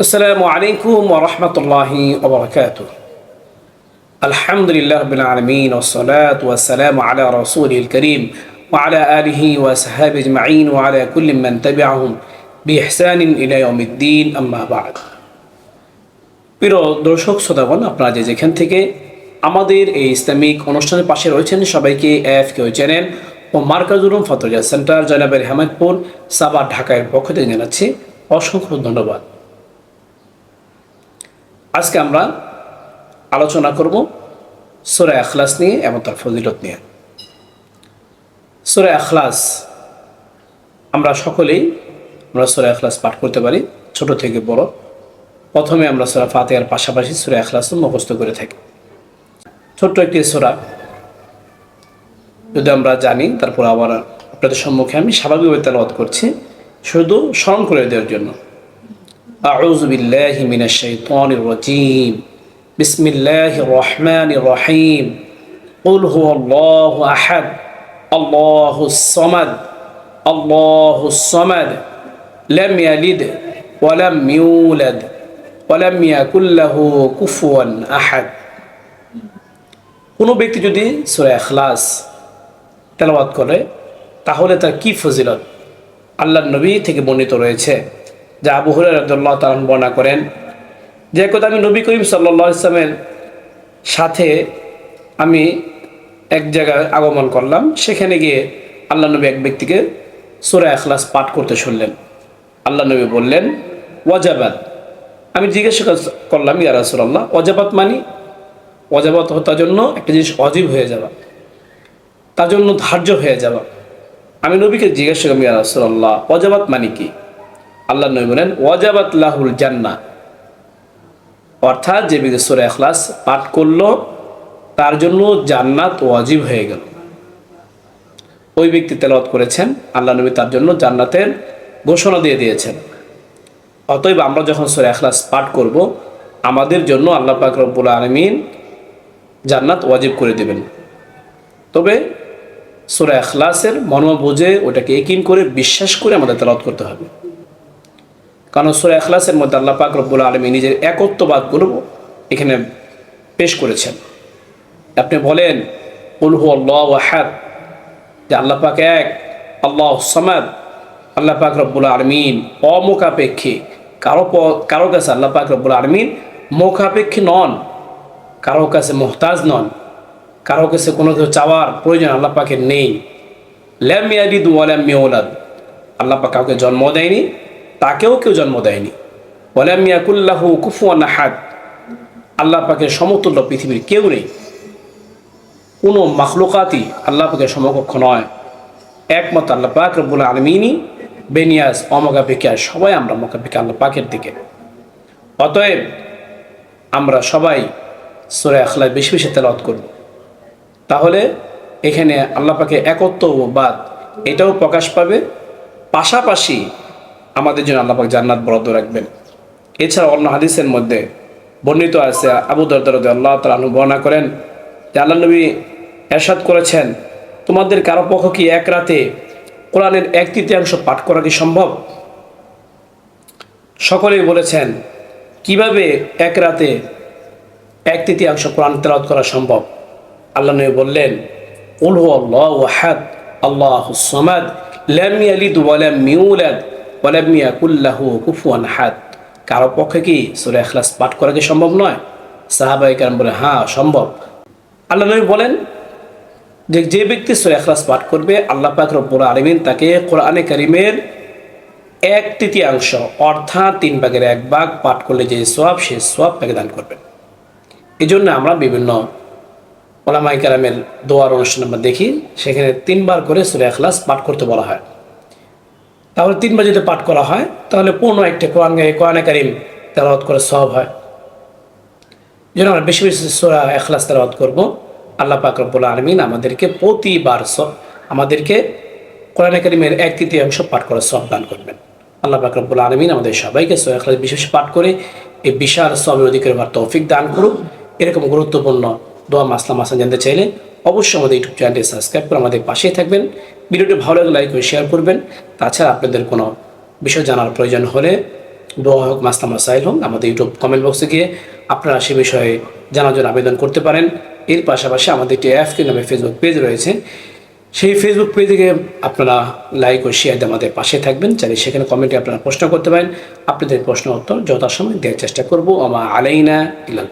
السلام عليكم ورحمة الله وبركاته الحمد لله رب العالمين والصلاة والسلام على رسوله الكريم وعلى آله وصحبه أجمعين وعلى كل من تبعهم بإحسان إلى يوم الدين أما بعد প্রিয় দর্শক শ্রোতাগণ আপনারা যে যেখান থেকে আমাদের এই ইসলামিক অনুষ্ঠানের পাশে রয়েছেন সবাইকে এফ কেউ চ্যানেল ও মার্কাজুরুম ফতরিয়া সেন্টার জয়নাবের হেমায়তপুর সাবার ঢাকার পক্ষ থেকে জানাচ্ছি অসংখ্য ধন্যবাদ আজকে আমরা আলোচনা করব সুরা আখলাস নিয়ে এবং তার ফজিলত নিয়ে। সুরা আখলাস আমরা সকলেই আমরা সুরা আখলাস পাঠ করতে পারি, ছোট থেকে বড়। প্রথমে আমরা সুরা ফাতেহার পাশাপাশি সুরা আখলাস মুখস্থ করে থাকি। ছোট্ট একটি সুরা। যদি আমরা জানি, তারপর আবার আপনাদের সম্মুখে আমি স্বাভাবিকভাবে তেলাওয়াত করছি। শুধু স্মরণ করে দেওয়ার জন্য। أعوذ بالله من الشيطان الرجيم بسم الله الرحمن الرحيم قل هو الله أحد الله الصمد الله الصمد لم يلد ولم يولد ولم يكن له كفوا أحد কোনো ব্যক্তি যদি সুরা এখলাস তেলাওয়াত করে তাহলে তার কি ফজিলত আল্লাহ নবী থেকে বর্ণিত রয়েছে যা আবু হরে রদুল্লাহ তালন বর্ণনা করেন। যে কথা আমি নবী করিম সাল্লা ইসলামের সাথে আমি এক জায়গায় আগমন করলাম, সেখানে গিয়ে আল্লাহ নবী এক ব্যক্তিকে সুরা এখলাস পাঠ করতে শুনলেন। আল্লাহ নবী বললেন ওয়াজাবাদ আমি জিজ্ঞাসা করলাম, ইয়া রাসুল্লাহ ওয়াজাবাত মানি? ওয়াজাবাত তার জন্য একটা জিনিস অজীব হয়ে যাওয়া, তার জন্য ধার্য হয়ে যাওয়া। আমি নবীকে জিজ্ঞাসা করলাম, ইয়া রাসুল্লাহ ওয়াজাবাত মানি কি? আল্লাহ নবী বলেন, ওয়াজাবাত লাহুল জান্না অর্থাৎ যে ব্যক্তি সুরা এখলাস পাঠ করল, তার জন্য জান্নাত ওয়াজিব হয়ে গেল। ওই ব্যক্তি তেলাওয়াত করেছেন, আল্লাহ নবী তার জন্য জান্নাতের ঘোষণা দিয়ে দিয়েছেন। অতএব আমরা যখন সুরা এখলাস পাঠ করব, আমাদের জন্য আল্লাহ পাক রব্বুল আলমিন জান্নাত ওয়াজিব করে দেবেন। তবে সুরা এখলাসের মর্ম ওটাকে একিন করে বিশ্বাস করে আমাদের তেলাওয়াত করতে হবে। কারণ সুরা এখলাসের মধ্যে আল্লাহ পাক রব্বুল আলমী নিজের একত্ববাদগুলো এখানে পেশ করেছেন। আপনি বলেন উলহু আল্লাহ ওয়াহাদ যে আল্লাহ পাক এক, আল্লাহ সমাদ আল্লাহ পাক রব্বুল আলমিন অমুখাপেক্ষী। কারও কারও কাছে আল্লাহ পাক রব্বুল আলমিন মুখাপেক্ষী নন, কারও কাছে মোহতাজ নন, কারও কাছে কোনো কিছু চাওয়ার প্রয়োজন আল্লাহ পাকের নেই। ল্যাম ইয়ালিদ ওয়ালাম মিওলাদ আল্লাহ পাক কাউকে জন্ম দেয়নি তাকেও কেউ জন্ম দেয়নি। ওয়ালাম ইয়াকুল্লাহু কুফুয়ান হাদ আল্লাহ পাকের সমতুল্য পৃথিবীর কেউ নেই। কোনো মাখলুকাতই আল্লাহ পাকে সমকক্ষ নয়। একমত আল্লাহ পাক রব্বুল আলমিনই। বেনিয়াস অমকাপিকা সবাই আমরা মকাপিকা আল্লাহ পাকের দিকে। অতএব আমরা সবাই সোরে আখলায় বেশি বেশি তেলাওয়াত করব। তাহলে এখানে আল্লাহ পাকে একত্ববাদ এটাও প্রকাশ পাবে। পাশাপাশি আমাদের জন্য আল্লাপাক জান্নাত বরাদ্দ রাখবেন। এছাড়া অন্য হাদিসের মধ্যে বর্ণিত আছে, আবু দরদার আল্লাহ তালা বর্ণনা করেন যে আল্লাহ নবী এরশাদ করেছেন, তোমাদের কারও পক্ষ কি এক রাতে কোরআনের এক তৃতীয়াংশ পাঠ করা কি সম্ভব? সকলেই বলেছেন, কীভাবে এক রাতে এক তৃতীয়াংশ কোরআন তেলাওয়াত করা সম্ভব? আল্লাহ নবী বললেন উলহু আল্লাহ আল্লাহ সমাদ ইয়াকুল্লাহু কুফুয়ান হাদ কারও পক্ষে কি সুরে এখলাস পাঠ করা কি সম্ভব নয়? সাহাবাই কারণ বলে হ্যাঁ সম্ভব। আল্লাহ নবী বলেন যে যে ব্যক্তি সুরে এখলাস পাঠ করবে, আল্লাহ পাক রব্বুল আলমিন তাকে কোরআনে করিমের এক তৃতীয়াংশ, অর্থাৎ তিন ভাগের এক ভাগ পাঠ করলে যে সোয়াব সে সোয়াব তাকে দান করবেন এই জন্য আমরা বিভিন্ন ওলামাই কালামের দোয়ার অনুষ্ঠান আমরা দেখি, সেখানে তিনবার করে সুরে এখলাস পাঠ করতে বলা হয়। তাহলে তিনবার যদি পাঠ করা হয়, তাহলে পূর্ণ একটা কোরআন, কোরআনে কারিম তেলাওয়াত করে সব হয়। যেন আমরা বেশি বেশি সোরা এখলাস তেলাওয়াত করব। আল্লাহ পাক রব্বুল আলমিন আমাদেরকে প্রতিবার সব, আমাদেরকে কোরআন করিমের এক তৃতীয়াংশ পাঠ করে সব দান করবেন। আল্লাহ পাক রব্বুল আলমিন আমাদের সবাইকে সোয়া এখলাস বিশেষ পাঠ করে এই বিশাল সবের অধিকার তৌফিক দান করুক। এরকম গুরুত্বপূর্ণ দোয়া মাসলাম আসান জানতে চাইলে অবশ্যই আমাদের ইউটিউব চ্যানেলটি সাবস্ক্রাইব করে আমাদের পাশেই থাকবেন। ভিডিওটি ভালো লাগলে লাইক করে শেয়ার করবেন। তাছাড়া আপনাদের কোনো বিষয় জানার প্রয়োজন হলে দোয়া হোক মাস্তামা সাইল হোক, আমাদের ইউটিউব কমেন্ট বক্সে গিয়ে আপনারা সে বিষয়ে জানার জন্য আবেদন করতে পারেন। এর পাশাপাশি আমাদের একটি অ্যাফকে নামে ফেসবুক পেজ রয়েছে। সেই ফেসবুক পেজে আপনারা লাইক ও শেয়ার দিয়ে আমাদের পাশে থাকবেন। চাইলে সেখানে কমেন্টে আপনারা প্রশ্ন করতে পারেন। আপনাদের প্রশ্ন উত্তর যথাসময় দেওয়ার চেষ্টা করব। আমা আলাইনা ইলাল